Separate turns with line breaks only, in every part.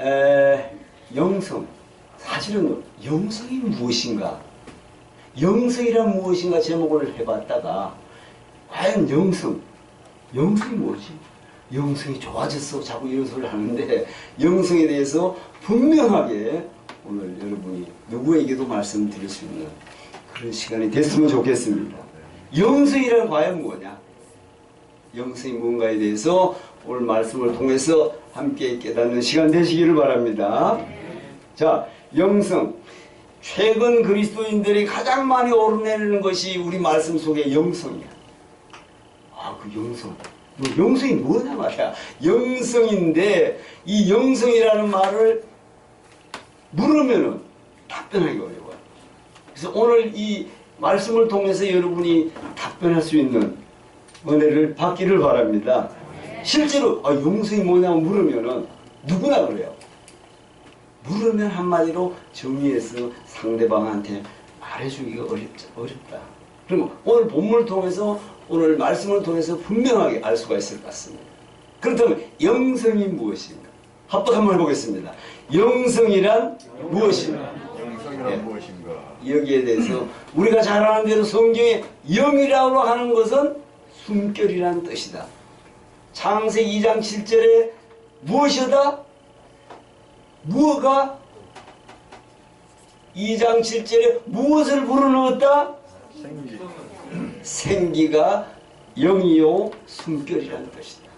에, 영성. 사실은 영성이 무엇인가? 영성이란 무엇인가 제목을 해봤다가 과연 영성, 영성이 뭐지? 영성이 좋아졌어. 자꾸 이런 소리를 하는데 영성에 대해서 분명하게 오늘 여러분이 누구에게도 말씀드릴 수 있는 그런 시간이 됐으면 좋겠습니다. 영성이란 과연 뭐냐? 영성이 뭔가에 대해서 오늘 말씀을 통해서 함께 깨닫는 시간 되시기를 바랍니다. 자, 영성. 최근 그리스도인들이 가장 많이 오르내리는 것이 우리 말씀 속에 영성이야. 아, 그 영성. 뭐 영성이 뭐냐 말이야. 영성인데 이 영성이라는 말을 물으면은 답변하기 어려워요. 그래서 오늘 이 말씀을 통해서 여러분이 답변할 수 있는 은혜를 받기를 바랍니다. 실제로 아, 영성이 뭐냐고 물으면은 누구나 그래요. 물으면 한마디로 정리해서 상대방한테 말해주기가 어렵다. 어렵다. 그럼 오늘 본문을 통해서 오늘 말씀을 통해서 분명하게 알 수가 있을 것 같습니다. 그렇다면 영성이 무엇인가? 합독 한번 해보겠습니다. 영성이란 무엇인가?
영성이란
예.
무엇인가?
여기에 대해서 우리가 잘 아는 대로 성경에 영이라고 하는 것은 숨결이라는 뜻이다. 창세기 2장 7절에 무엇이다? 무엇가? 2장 7절에 무엇을 불어넣었다?
생기.
생기가 영이요 숨결이라는 뜻이다.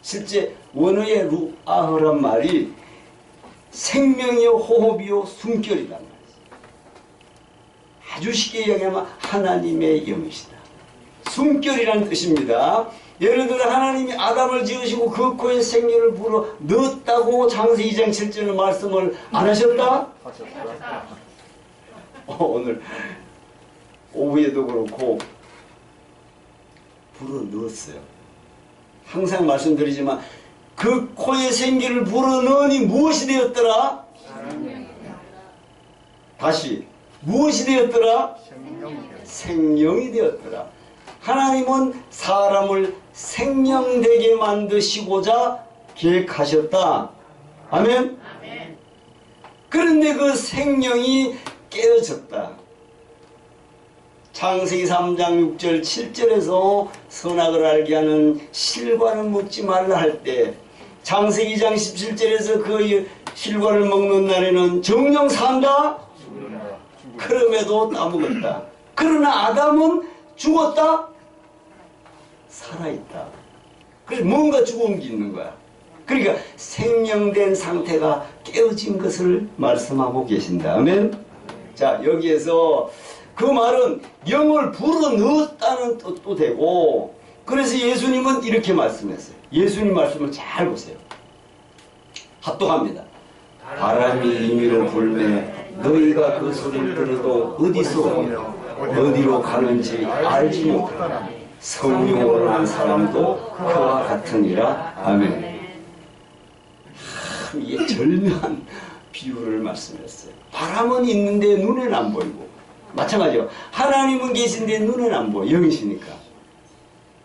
실제 원어의 루아흐란 말이 생명이요 호흡이요 숨결이란 말이지. 아주 쉽게 이야기하면 하나님의 영이시다. 숨결이라는 뜻입니다. 예를 들어 하나님이 아담을 지으시고 그 코에 생기를 불어 넣었다고 창세기 2장 7절 말씀을 안 하셨다?
하셨다.
어, 오늘 오후에도 그렇고 불어 넣었어요. 항상 말씀드리지만 그 코에 생기를 불어 넣으니 무엇이 되었더라? 다시 무엇이 되었더라?
생명이
되었더라. 하나님은 사람을 생명되게 만드시고자 계획하셨다. 아멘? 그런데 그 생명이 깨어졌다. 창세기 3장 6절 7절에서 선악을 알게 하는 실과는 먹지 말라 할 때 창세기 2장 17절에서 그 실과를 먹는 날에는 정령 산다? 그럼에도 따먹었다. 그러나 아담은 죽었다? 살아있다. 그래서 뭔가 죽은 게 있는 거야. 그러니까 생명된 상태가 깨어진 것을 말씀하고 계신다. 아멘? 자, 여기에서 그 말은 영을 불어 넣었다는 뜻도 되고, 그래서 예수님은 이렇게 말씀했어요. 예수님 말씀을 잘 보세요. 합독합니다. 바람이 임의로 불매 너희가 그 소리를 들어도 어디서 어디로 가는지 알지 못하나 성령으로 한 사람도 그와 같으니라 아멘 참 이게 절묘한 비유를 말씀했어요 바람은 있는데 눈에는 안 보이고 마찬가지로 하나님은 계신데 눈에는 안 보여 영이시니까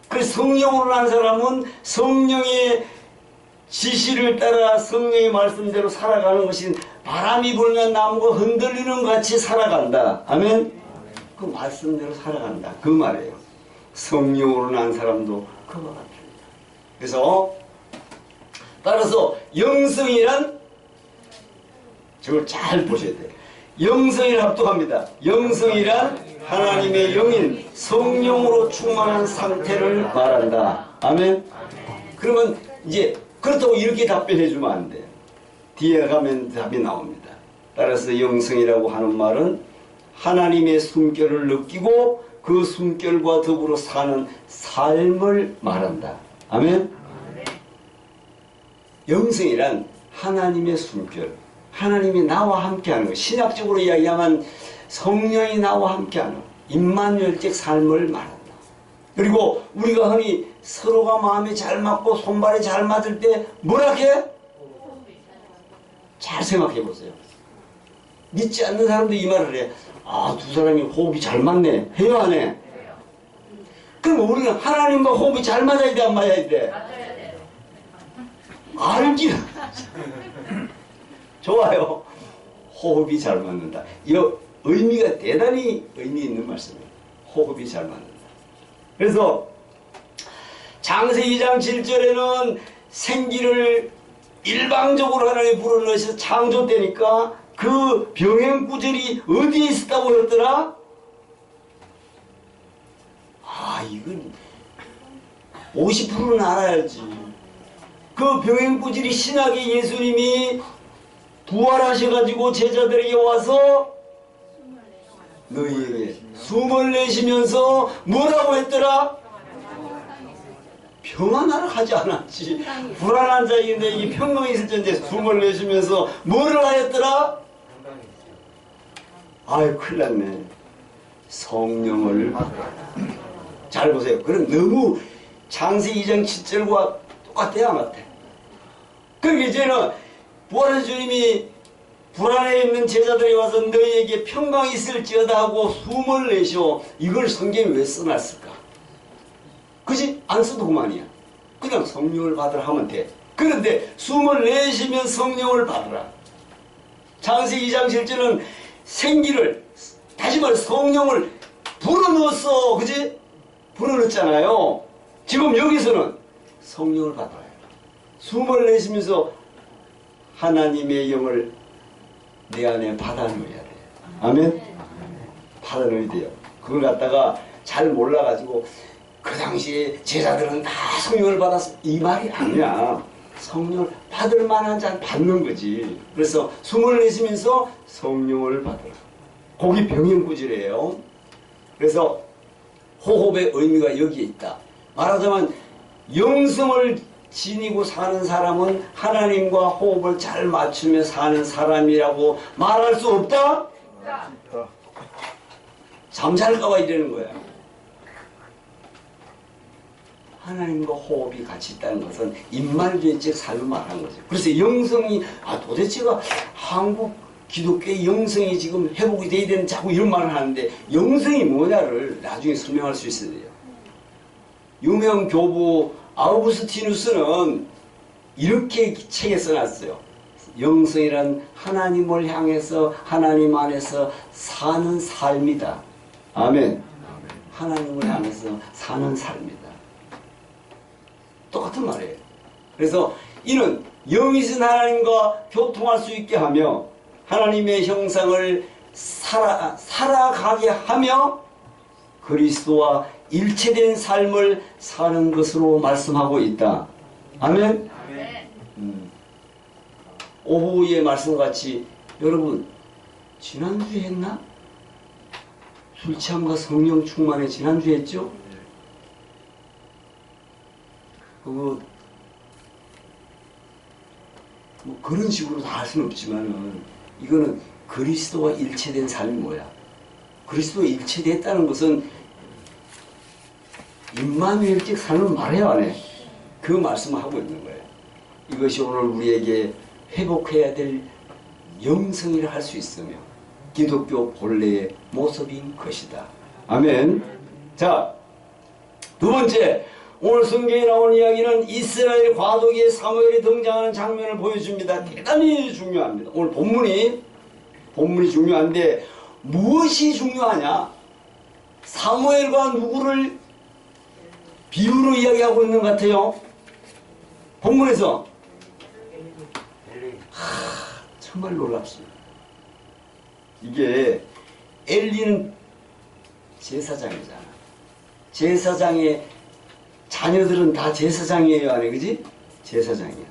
그래서 성령으로 한 사람은 성령의 지시를 따라 성령의 말씀대로 살아가는 것이 바람이 불면 나무가 흔들리는 것 같이 살아간다. 아멘? 그 말씀대로 살아간다. 그 말이에요. 성령으로 난 사람도 그와 같습니다. 그래서 따라서 영성이란 저걸 잘 보셔야 돼요. 영성을 합독합니다. 영성이란 하나님의 영인 성령으로 충만한 상태를 말한다. 아멘? 그러면 이제 그렇다고 이렇게 답변해 주면 안 돼요. 뒤에 가면 답이 나옵니다. 따라서 영성이라고 하는 말은 하나님의 숨결을 느끼고 그 숨결과 더불어 사는 삶을 말한다. 아멘? 영성이란 하나님의 숨결, 하나님이 나와 함께하는 것. 신약적으로 이야기하면 성령이 나와 함께하는 임만열적 삶을 말한다. 그리고 우리가 흔히 서로가 마음이 잘 맞고 손발이 잘 맞을 때 뭐라 해? 잘 생각해 보세요. 믿지 않는 사람도 이 말을 해. 아, 두 사람이 호흡이 잘 맞네. 해요, 안 해? 그럼 우리는 하나님과 호흡이 잘 맞아야 돼, 안 맞아야 돼? 알기는. 좋아요. 호흡이 잘 맞는다. 이 의미가 대단히 의미 있는 말씀이에요. 호흡이 잘 맞는다. 그래서 장세기 2장 7절에는 생기를 일방적으로 하나님이 불어넣으셔서 창조 때니까 그 병행구절이 어디에 있었다고 했더라? 아, 이건 50%는 알아야지. 그 병행구절이 신학의 예수님이 부활하셔가지고 제자들에게 와서 너희에게 숨을 내쉬면서 뭐라고 했더라? 평안하라 하지 않았지. 불안한 자인데 이 평강이 있을 텐데 숨을 내쉬면서 뭐를 하였더라? 아유, 큰일 났네. 성령을 잘 보세요. 그럼 너무 장세기 2장 7절과 똑같아요, 안 같아? 그러니까 이제는 부활의 주님이 불안해 있는 제자들이 와서 너희에게 평강이 있을지어다 하고 숨을 내쉬어 이걸 성경에 왜 써놨을까? 그지? 안 써도 그만이야. 그냥 성령을 받으라 하면 돼. 그런데 숨을 내쉬면 성령을 받으라. 장세기 2장 7절은 생기를 다시 말해 성령을 불어넣었어. 그지? 불어넣었잖아요. 지금 여기서는 성령을 받아야 해. 숨을 내쉬면서 하나님의 영을 내 안에 받아넣어야 돼. 아멘? 받아넣어야 돼요. 그걸 갖다가 잘 몰라가지고 그 당시에 제자들은 다 성령을 받았어. 이 말이 아니야. 성령을 받을 만한 자는 받는 거지. 그래서 숨을 내쉬면서 성령을 받으라. 거기 병행구질이에요. 그래서 호흡의 의미가 여기에 있다. 말하자면 영성을 지니고 사는 사람은 하나님과 호흡을 잘 맞추며 사는 사람이라고 말할 수 없다?
다
잠잘까봐 이러는 거야. 하나님과 호흡이 같이 있다는 것은 인말주의적 삶을 말하는 거죠. 그래서 영성이 아 도대체가 한국 기독교의 영성이 지금 회복이 돼야 되는 자꾸 이런 말을 하는데 영성이 뭐냐를 나중에 설명할 수 있어야 돼요. 유명 교부 아우구스티누스는 이렇게 책에 써놨어요. 영성이란 하나님을 향해서 하나님 안에서 사는 삶이다. 아멘. 하나님을 향해서 사는 삶이다. 똑같은 말이에요. 그래서 이는 영이신 하나님과 교통할 수 있게 하며 하나님의 형상을 살아, 살아가게 하며 그리스도와 일체된 삶을 사는 것으로 말씀하고 있다. 아멘. 음. 오후의 말씀같이 여러분 지난주에 했나? 술 취함과 성령 충만에 지난주에 했죠? 그거 뭐 그런 식으로 다 할 수는 없지만은 이거는 그리스도와 일체된 삶이 뭐야? 그리스도와 일체됐다는 것은 임마누엘적 삶을 말해야 안 해. 그 말씀을 하고 있는 거예요. 이것이 오늘 우리에게 회복해야 될 영성이라 할 수 있으며 기독교 본래의 모습인 것이다. 아멘. 자, 두 번째 오늘 성경에 나온 이야기는 이스라엘 과도기에 사무엘이 등장하는 장면을 보여줍니다. 대단히 중요합니다. 오늘 본문이 본문이 중요한데 무엇이 중요하냐? 사무엘과 누구를 비유로 이야기하고 있는 것 같아요. 본문에서 하, 정말 놀랍습니다. 이게 엘리는 제사장이잖아. 제사장의 자녀들은 다 제사장이에요, 아니 그지? 제사장이야.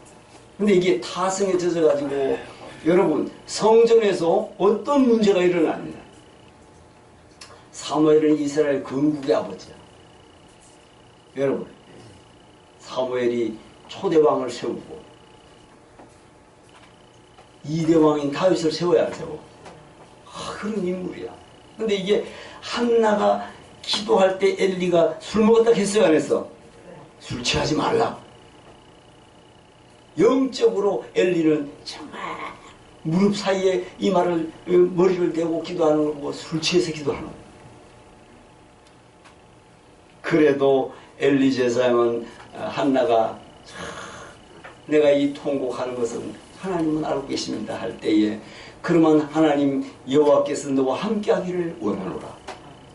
근데 이게 타성에 젖어가지고 여러분 성전에서 어떤 문제가 일어납니다. 사무엘은 이스라엘 건국의 아버지야. 여러분 사무엘이 초대왕을 세우고 이대왕인 다윗을 세워야 안 세워. 아, 그런 인물이야. 근데 이게 한나가 기도할 때 엘리가 술 먹었다 했어요, 안 했어? 술 취하지 말라. 영적으로 엘리는 정말 무릎 사이에 이마를 어, 머리를 대고 기도하는 거고 술 취해서 기도하는. 그래도 엘리 제사장은 어, 한나가 참 내가 이 통곡하는 것은 하나님은 알고 계십니다 할 때에 그러면 하나님 여호와께서 너와 함께하기를 원하노라.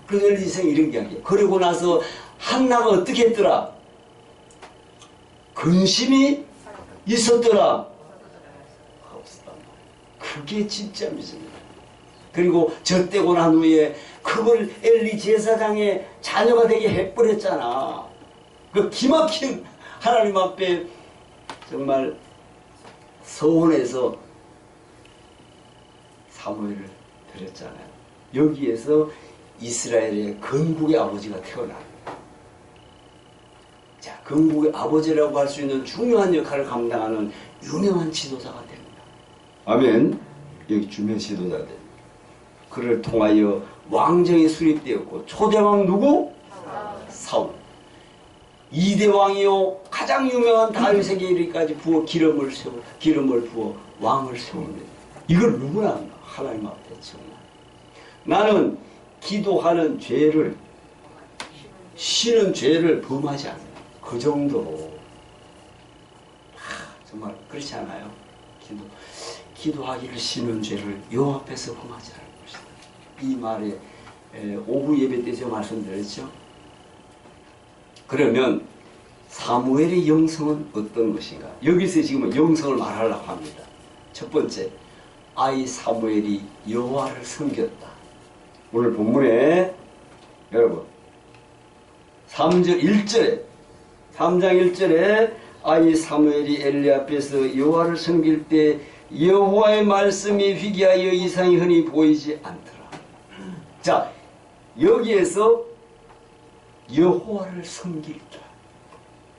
그래서 엘리세가 이런 이야기해요. 그리고 나서 한나가 어떻게 했더라? 근심이 있었더라. 그게 진짜 믿음이에요. 그리고 젖대고 난 후에 그걸 엘리 제사장의 자녀가 되게 해버렸잖아. 그 기막힌 하나님 앞에 정말 서원해서 사무엘을 드렸잖아요. 여기에서 이스라엘의 건국의 아버지가 태어납니다. 자, 건국의 아버지라고 할 수 있는 중요한 역할을 감당하는 유명한 지도자가 됩니다. 아멘. 여기 주면 지도자 됩니다. 그를 통하여 왕정이 수립되었고 초대왕 누구? 사울. 이대 왕이요 가장 유명한 다윗에게 이르기까지 부어 기름을 세워 기름을 부어 왕을 세웁니다. 이걸 누구나 합니다. 하나님 앞에 정말. 나는 기도하는 죄를 쉬는 죄를 범하지 않는다. 그 정도로 하, 정말 그렇지 않아요? 기도 기도하기를 쉬는 죄를 요 앞에서 범하지 않는 것이다. 이 말에 에, 오후 예배 때 제가 말씀드렸죠. 그러면 사무엘의 영성은 어떤 것인가? 여기서 지금 영성을 말하려고 합니다. 첫 번째, 아이 사무엘이 여호와를 섬겼다. 오늘 본문에 여러분 3절 1절에 3장 1절에 아이 사무엘이 엘리 앞에서 여호와를 섬길 때 여호와의 말씀이 희귀하여 이상이 흔히 보이지 않더라. 자 여기에서 여호와를 섬기다.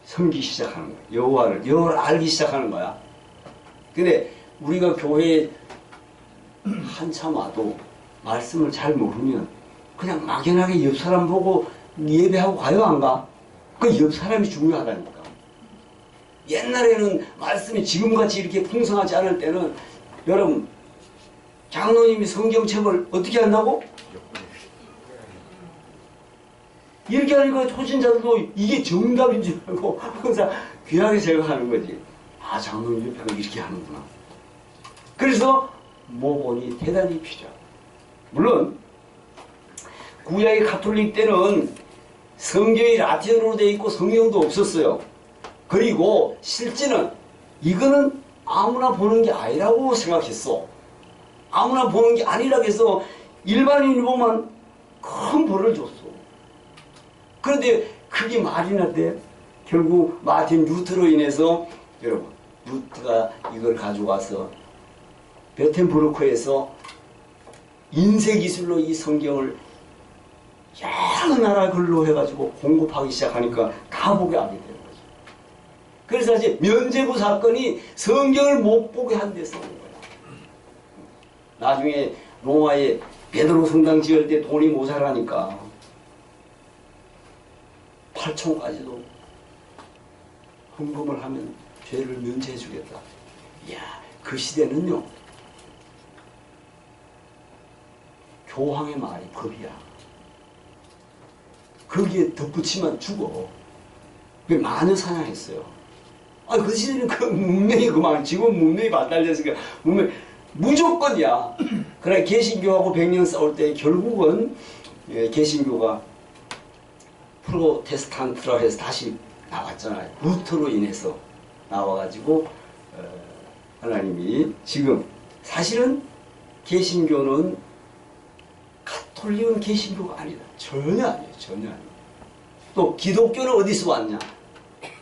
섬기 시작하는 거야. 여호와를 여호와를 알기 시작하는 거야. 근데 우리가 교회에 한참 와도 말씀을 잘 모르면 그냥 막연하게 옆 사람 보고 예배하고 가요 안 가? 그 옆 사람이 중요하다니까. 옛날에는 말씀이 지금같이 이렇게 풍성하지 않을 때는 여러분 장로님이 성경책을 어떻게 한다고? 이렇게 하니까 초신자들도 이게 정답인 줄 알고 항상 귀하게 생각하는 거지. 아, 장로님 옆에가 이렇게 하는구나. 그래서 모본이 대단히 필요하고. 물론, 구약의 가톨릭 때는 성경이 라틴어로 되어 있고 성경도 없었어요. 그리고 실제는 이거는 아무나 보는 게 아니라고 생각했어. 아무나 보는 게 아니라고 해서 일반인이 보면 큰 벌을 줬어. 그런데 그게 말이나 돼. 결국 마틴 루트로 인해서 여러분 루트가 이걸 가져가서 베텐부르크에서 인쇄 기술로 이 성경을 여러 나라 글로 해가지고 공급하기 시작하니까 다 보게 하게 되는 거죠. 그래서 이제 면제부 사건이 성경을 못 보게 한데 싸운 거야. 나중에 로마에 베드로 성당 지을 때 돈이 모자라니까 8천까지도 헌금을 하면 죄를 면제해 주겠다. 이야, 그 시대는요. 교황의 말이 법이야. 거기에 덧붙이면 죽어. 그 마녀 사냥했어요. 아, 그 시대는 그 문명이 그만. 지금 문명이 발달됐으니까 문명 무조건이야. 그래 개신교하고 100년 싸울 때 결국은 예, 개신교가 프로테스탄트라 해서 다시 나왔잖아요. 루터로 인해서 나와가지고 어, 하나님이 지금 사실은 개신교는 가톨릭은 개신교가 아니다. 전혀 아니에요. 전혀 아니에요. 또 기독교는 어디서 왔냐?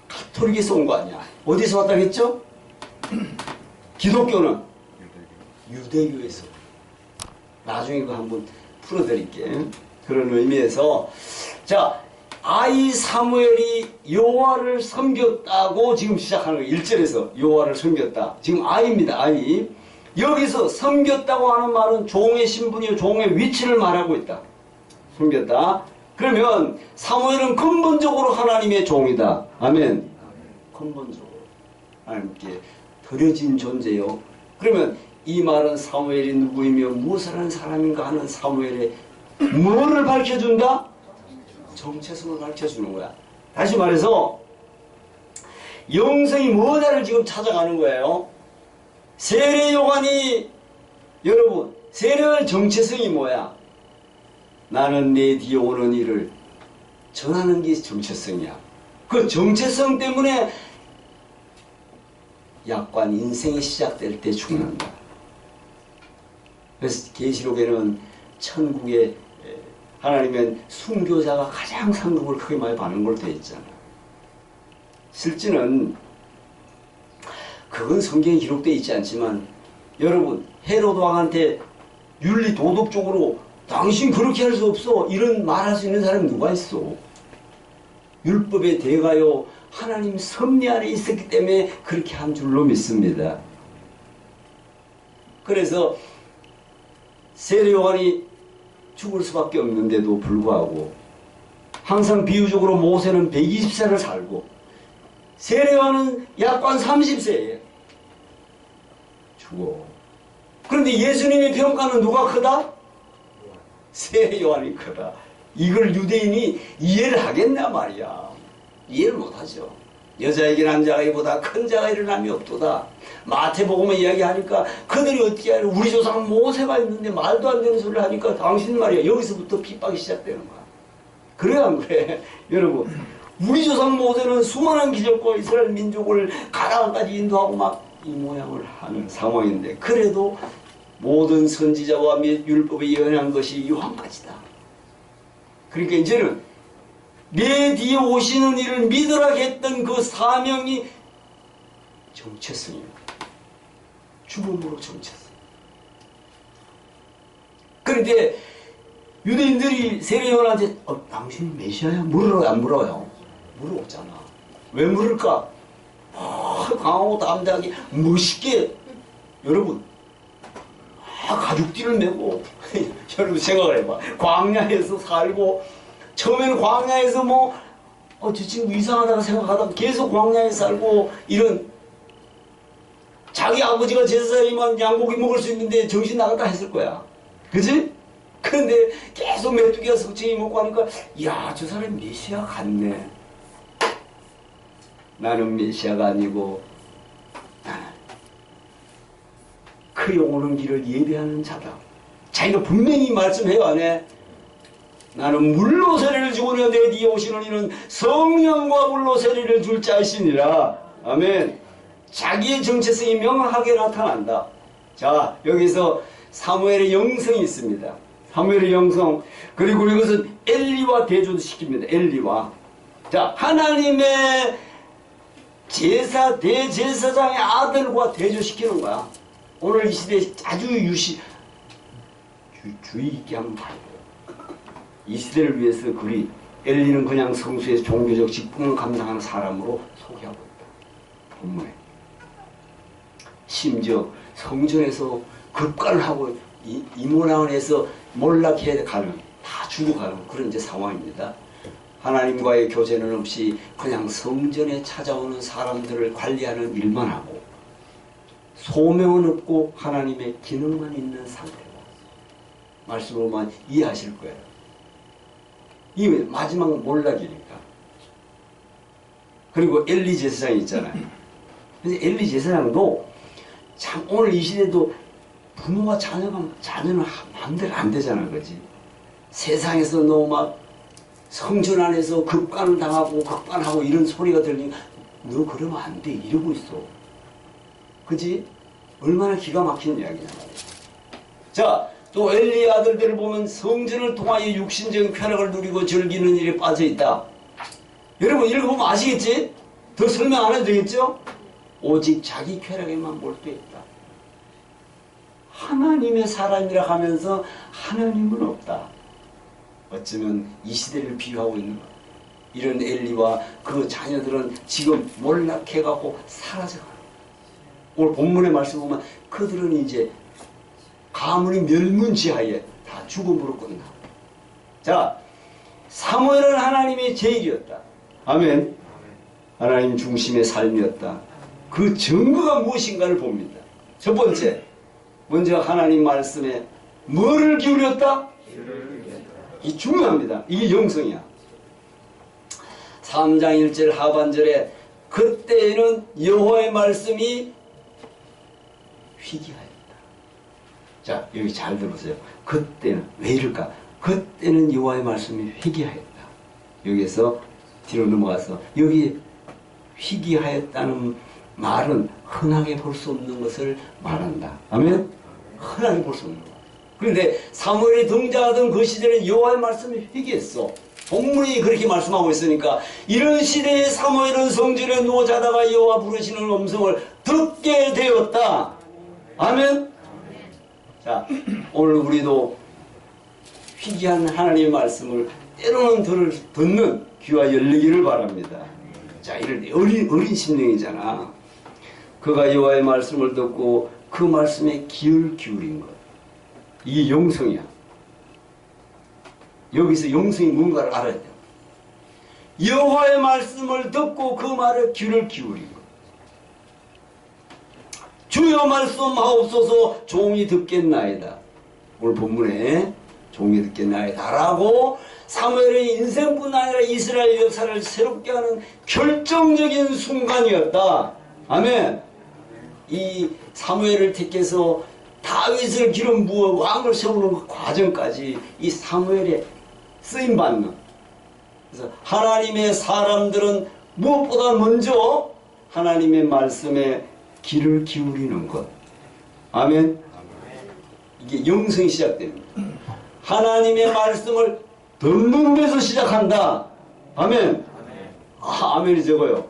가톨릭에서 온 거 아니야. 어디서 왔다고 했죠? 기독교는 유대교에서 나중에 그 한번 풀어드릴게. 그런 의미에서 자 아이 사무엘이 여호와를 섬겼다고 지금 시작하는 거예요. 1절에서 여호와를 섬겼다. 지금 아이입니다. 아이. 여기서 섬겼다고 하는 말은 종의 신분이요 종의 위치를 말하고 있다. 섬겼다. 그러면 사무엘은 근본적으로 하나님의 종이다. 아멘. 근본적으로 하나님께 드려진 존재요. 그러면 이 말은 사무엘이 누구이며 무엇을 사람인가 하는 사무엘의 뭐를 밝혀준다? 정체성을 밝혀주는 거야. 다시 말해서 영성이 뭐냐를 지금 찾아가는 거예요. 세례 요한이 여러분 세례의 정체성이 뭐야? 나는 내 뒤에 오는 일을 전하는 게 정체성이야. 그 정체성 때문에 약관 인생이 시작될 때 죽는다. 그래서 계시록에는 천국에 하나님은 순교자가 가장 상급을 크게 많이 받는 걸로 되어 있잖아. 실제는 그건 성경에 기록되어 있지 않지만 여러분 헤로드 왕한테 윤리 도덕적으로 당신 그렇게 할 수 없어 이런 말할 수 있는 사람이 누가 있어? 율법의 대가요 하나님 섭리 안에 있었기 때문에 그렇게 한 줄로 믿습니다. 그래서 세례 요한이 죽을 수밖에 없는데도 불구하고 항상 비유적으로 모세는 120세를 살고 세례 요한은 약관 30세예요. 죽어. 그런데 예수님의 평가는 누가 크다? 세례 요한이 크다. 이걸 유대인이 이해를 하겠냐 말이야. 이해를 못하죠. 여자에게 남자아이보다 큰 자가 일어남이 없도다. 마태복음에 이야기하니까 그들이 하냐. 우리 조상 모세가 있는데 말도 안 되는 소리를 하니까 당신 말이야. 여기서부터 핍박이 시작되는 거야. 그래 안 그래? 여러분 우리 조상 모세는 수많은 기적과 이스라엘 민족을 가나안까지 인도하고 막 이 모양을 하는 상황인데 그래도 모든 선지자와 및 율법에 예언한 것이 요한까지다. 그러니까 이제는 내 뒤에 오시는 이를 믿으라 했던 그 사명이 정체성입니다. 죽음으로 정체성. 그런데 유대인들이 세례요한한테 어, 당신이 메시아야? 물어요 안 물어요? 물어봤잖아. 왜 물을까? 아, 강하고 담대하게 멋있게 여러분 아, 가죽띠를 메고 여러분 생각을 해봐. 광야에서 살고 처음에는 광야에서 뭐 어, 저 친구 이상하다고 생각하다가 계속 광야에 살고 이런 자기 아버지가 제사장이면 양고기 먹을 수 있는데 정신 나갔다 했을 거야. 그지? 그런데 계속 메뚜기가 석쟁이 먹고 하니까 야 저 사람 메시아 같네. 나는 메시아가 아니고 나는 그 영오는 길을 예배하는 자다. 자기가 분명히 말씀해요 안 해? 나는 물로 세례를 주고는 내 뒤에 오시는 이는 성령과 물로 세례를 줄 자이시니라. 아멘. 자기의 정체성이 명확하게 나타난다. 자, 여기서 사무엘의 영성이 있습니다. 사무엘의 영성. 그리고 이것은 엘리와 대조도 시킵니다. 엘리와. 자, 하나님의 제사, 대제사장의 아들과 대조시키는 거야. 오늘 이 시대에 아주 유시, 주, 주의 있게 한번 봐요. 이 시대를 위해서 그리 엘리는 그냥 성수에서 종교적 직분을 감당하는 사람으로 소개하고 있다. 본문에. 심지어 성전에서 급간을 하고 이- 이모나원에서 몰락해 가는 다 죽어가는 그런 이제 상황입니다. 하나님과의 교제는 없이 그냥 성전에 찾아오는 사람들을 관리하는 일만 하고 소명은 없고 하나님의 기능만 있는 상태다. 말씀으로만 이해하실 거예요. 이 마지막 몰락이니까. 그리고 엘리 제사장이 있잖아요. 그래서 엘리 제사장도 참 오늘 이 시대도 부모와 자녀가 자녀는 마음대로 안 되잖아, 그지? 세상에서 너무 막 성전 안에서 급간을 당하고 급간하고 이런 소리가 들리니까 너 그러면 안 돼 이러고 있어. 그지? 얼마나 기가 막히는 이야기냐. 자, 또 엘리의 아들들을 보면 성전을 통하여 육신적인 쾌락을 누리고 즐기는 일에 빠져 있다. 여러분 읽어보면 아시겠지? 더 설명 안 해도 되겠죠? 오직 자기 쾌락에만 몰두했다. 하나님의 사람이라 하면서 하나님은 없다. 어쩌면 이 시대를 비유하고 있는 거야. 이런 엘리와 그 자녀들은 지금 몰락해가고 사라져가는. 오늘 본문의 말씀 보면 그들은 이제 가문이 멸문지하에 다 죽음으로 끝나. 자, 사무엘은 하나님의 제일이었다. 아멘. 하나님 중심의 삶이었다. 그 증거가 무엇인가를 봅니다. 첫 번째, 먼저 하나님 말씀에 뭐를 기울였다? 이 중요합니다. 이게 영성이야. 3장 1절 하반절에 그때에는 여호와의 말씀이 희귀하였다. 자, 여기 잘 들으세요. 그때는 왜 이럴까? 그때는 여호와의 말씀이 희귀하였다. 여기에서 뒤로 넘어가서 여기 희귀하였다는 말은 흔하게 볼 수 없는 것을 말한다. 아멘? 흔하게 볼 수 없는 것. 그런데 사무엘이 등장하던 그 시대는 여호와의 말씀이 희귀했어. 본문이 그렇게 말씀하고 있으니까 이런 시대에 사무엘은 성전에 누워 자다가 여호와 부르시는 음성을 듣게 되었다. 아멘? 자, 오늘 우리도 희귀한 하나님의 말씀을 때로는 들, 듣는 귀와 열리기를 바랍니다. 자, 때 어린, 어린 심령이잖아. 그가 여호와의 말씀을 듣고 그 말씀에 귀를 기울인 것. 이게 영성이야. 여기서 영성이 뭔가를 알아야 돼. 여호와의 말씀을 듣고 그 말에 귀를 기울인 것. 주여 말씀하옵소서 종이 듣겠나이다. 오늘 본문에 종이 듣겠나이다 라고 사무엘의 인생뿐 아니라 이스라엘 역사를 새롭게 하는 결정적인 순간이었다. 아멘. 이 사무엘을 택해서 다윗을 기름 부어 왕을 세우는 그 과정까지 이 사무엘에 쓰임 받는. 그래서 하나님의 사람들은 무엇보다 먼저 하나님의 말씀에 귀를 기울이는 것. 아멘. 이게 영성이 시작됩니다. 하나님의 말씀을 듣는 데서 시작한다. 아멘. 아, 아멘이 적어요.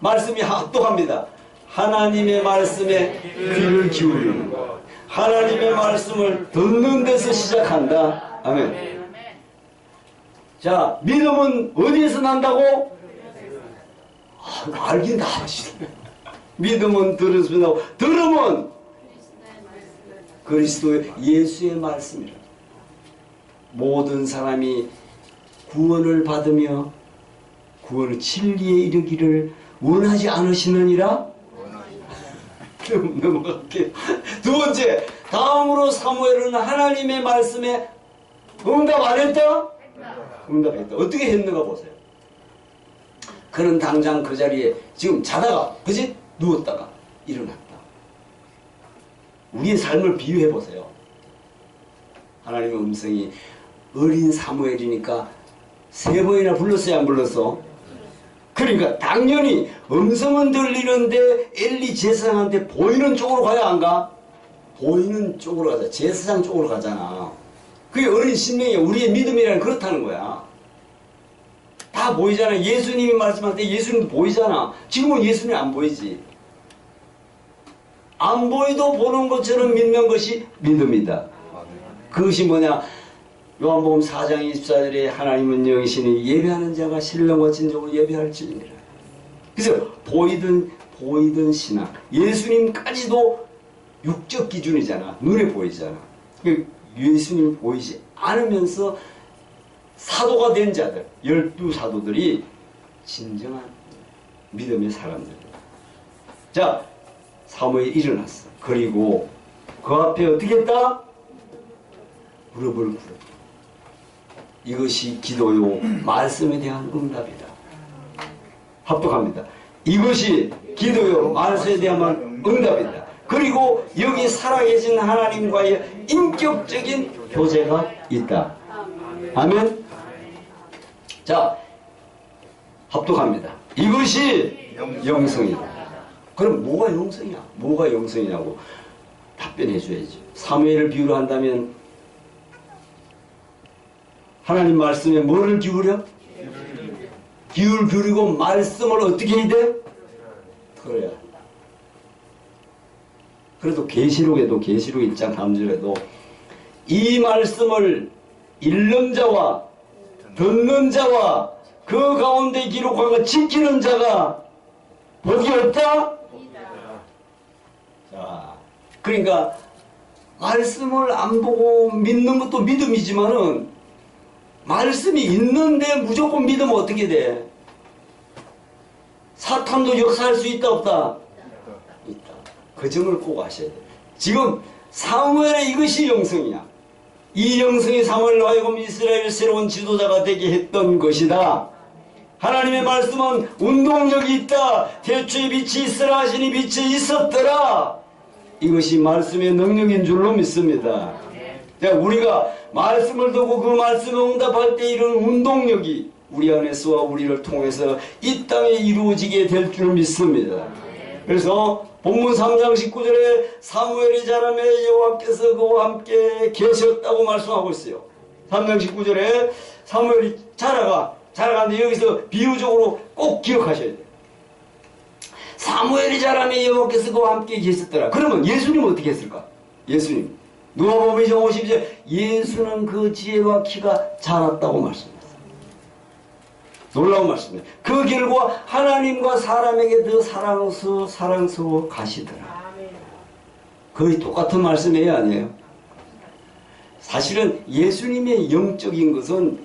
말씀이 합독합니다. 하나님의 말씀에 귀를 기울이는 것. 하나님의 말씀을 듣는 데서 시작한다. 아멘. 자, 믿음은 어디에서 난다고? 아, 알긴 다 아시네. 믿음은 들으면서 나고 들음은 그리스도의 예수의 말씀이라. 모든 사람이 구원을 받으며 구원의 진리에 이르기를 원하지 않으시느니라. 두 번째, 다음으로 사무엘은 하나님의 말씀에 응답 안 했다? 응답했다. 어떻게 했는가 보세요. 그는 당장 그 자리에 지금 자다가 그지 누웠다가 일어났다. 우리의 삶을 비유해 보세요. 하나님의 음성이 어린 사무엘이니까 세 번이나 불렀어요, 안 불렀어? 그러니까 당연히 음성은 들리는데 엘리 제사장한테 보이는 쪽으로 가야 안 가? 보이는 쪽으로 가자. 제사장 쪽으로 가잖아. 그게 어린 신명이 우리의 믿음이라는 그렇다는 거야. 다 보이잖아. 예수님이 말씀할 때 예수님도 보이잖아. 지금은 예수님이 안 보이지. 안 보이도 보는 것처럼 믿는 것이 믿음이다. 그것이 뭐냐? 요한복음 4장 24절에 하나님은 영이시니 예배하는 자가 신령과 진정으로 예배할지니라. 그래서 보이든 보이든 신앙. 예수님까지도 육적 기준이잖아. 눈에 보이잖아. 그 예수님 보이지 않으면서 사도가 된 자들, 열두 사도들이 진정한 믿음의 사람들입니다. 자, 사무엘이 일어났어. 그리고 그 앞에 어떻게 했다? 무릎을 꿇었다. 이것이 기도요, 말씀에 대한 응답이다. 합독합니다. 이것이 기도요, 말씀에 대한 응답이다. 그리고 여기 살아계신 하나님과의 인격적인 교제가 있다. 아멘. 자, 합독합니다. 이것이 영성이다. 그럼 뭐가 영성이야? 뭐가 영성이냐고 답변해 줘야지. 사무엘을 비유로 한다면 하나님 말씀에 뭐를 기울여? 기울 기울이고 말씀을 어떻게 해야 돼? 들어야. 그래도 계시록에도 계시록 1장 다음 절에도 이 말씀을 읽는 자와 듣는 자와 그 가운데 기록한 것 지키는 자가 어디 없다? 자, 그러니까 말씀을 안 보고 믿는 것도 믿음이지만은 말씀이 있는데 무조건 믿으면 어떻게 돼? 사탄도 역사할 수 있다 없다? 있다. 그 점을 꼭 아셔야 돼. 지금 사무엘의 이것이 영성이야. 이 영성이 사무엘로 하여금 이스라엘 새로운 지도자가 되게 했던 것이다. 하나님의 말씀은 운동력이 있다. 태초에 빛이 있으라 하시니 빛이 있었더라. 이것이 말씀의 능력인 줄로 믿습니다. 자, 우리가 말씀을 듣고 그 말씀에 응답할 때 이런 운동력이 우리 안에서와 우리를 통해서 이 땅에 이루어지게 될 줄 믿습니다. 그래서 본문 3장 19절에 사무엘이 자라매 여호와께서 그와 함께 계셨다고 말씀하고 있어요. 3장 19절에 사무엘이 자라가 자라가는데 여기서 비유적으로 꼭 기억하셔야 돼요. 사무엘이 자라매 여호와께서 그와 함께 계셨더라. 그러면 예수님은 어떻게 했을까? 예수님. 누가복음 2장 50절 예수는 그 지혜와 키가 자랐다고 말씀했어요. 놀라운 말씀이에요. 그 결과 하나님과 사람에게 더 사랑스러워, 사랑스러워 가시더라. 거의 똑같은 말씀이에요, 아니에요? 사실은 예수님의 영적인 것은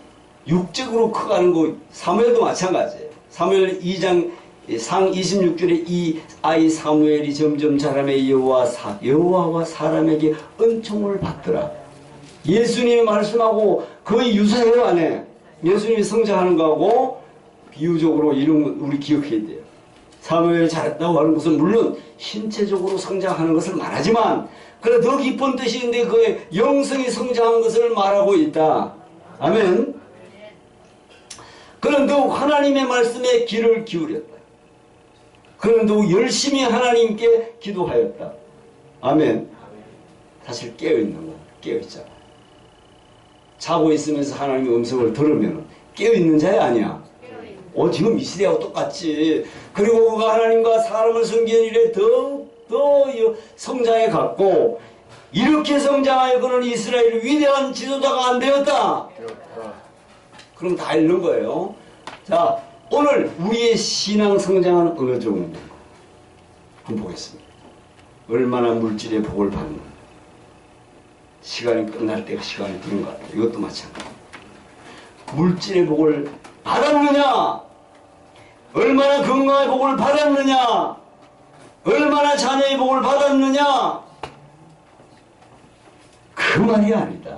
육적으로 커가는 거, 사무엘도 마찬가지예요. 사무엘 2장 상 26절에 이 아이 사무엘이 점점 자라매 여호와 사 여호와와 사람에게 은총을 받더라. 예수님이 말씀하고 거의 유사해요, 안 해? 예수님이 성장하는 거하고 비유적으로 이런 거 우리 기억해야 돼요. 사무엘이 잘했다고 하는 것은 물론 신체적으로 성장하는 것을 말하지만 그래 더 깊은 있는데 그의 영성이 성장한 것을 말하고 있다. 아멘. 그는 더욱 하나님의 말씀에 귀를 기울였다. 그는 더욱 열심히 하나님께 기도하였다. 아멘. 사실 깨어있는 거야. 깨어있잖아. 자고 있으면서 하나님의 음성을 들으면 깨어있는 자야 아니야. 어, 지금 이 시대하고 똑같지. 그리고 그가 하나님과 사람을 섬기는 일에 더, 더 성장해 갔고, 이렇게 성장하여 그는 이스라엘 위대한 지도자가 안 되었다. 그럼 다 읽는 거예요. 자, 오늘 우리의 신앙 성장은 어느 정도? 한번 보겠습니다. 얼마나 물질의 복을 받는 시간이 끝날 때가 시간이 되는 것 같아요. 이것도 마찬가지. 물질의 복을 받았느냐? 얼마나 건강의 복을 받았느냐? 얼마나 자녀의 복을 받았느냐? 그 말이 아니다.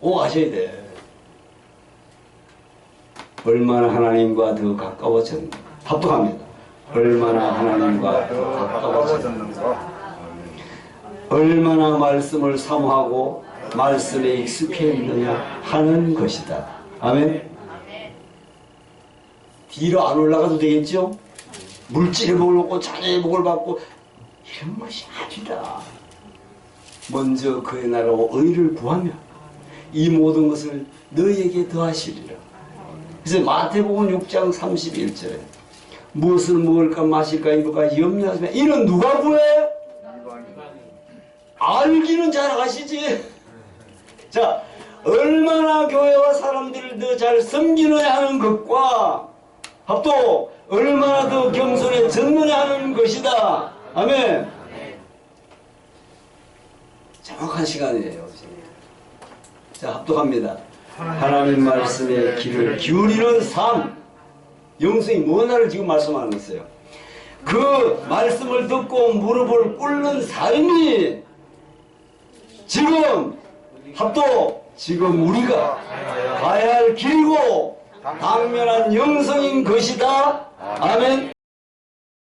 오 아셔야 돼. 얼마나 하나님과 더 가까워졌나. 합독합니다. 얼마나 하나님과 더.
가까워졌는가?
얼마나 말씀을 사모하고 말씀에 익숙해 있느냐 하는 것이다. 아멘. 뒤로 안 올라가도 되겠죠? 물질의 복을 얻고 자녀의 복을 받고 이런 것이 아니다. 먼저 그의 나라와 의를 구하며 이 모든 것을 너희에게 더하시리라. 그래서 마태복음 6장 31절에 무엇을 먹을까 마실까 입을까 염려하지 마. 이는 누가 구해? 알기는 잘 아시지. 자, 얼마나 교회와 사람들을 더 잘 섬기느냐 하는 것과 합도 얼마나 더 겸손해졌느냐 하는 것이다. 아멘. 정확한 시간이에요. 자, 합독합니다. 하나님 말씀에 귀를 기울이는 삶. 영성이 뭐나를 지금 말씀하는 거예요. 그 말씀을 듣고 무릎을 꿇는 삶이 지금 합도 지금 우리가 가야 할 길이고 당면한 영성인 것이다. 아멘.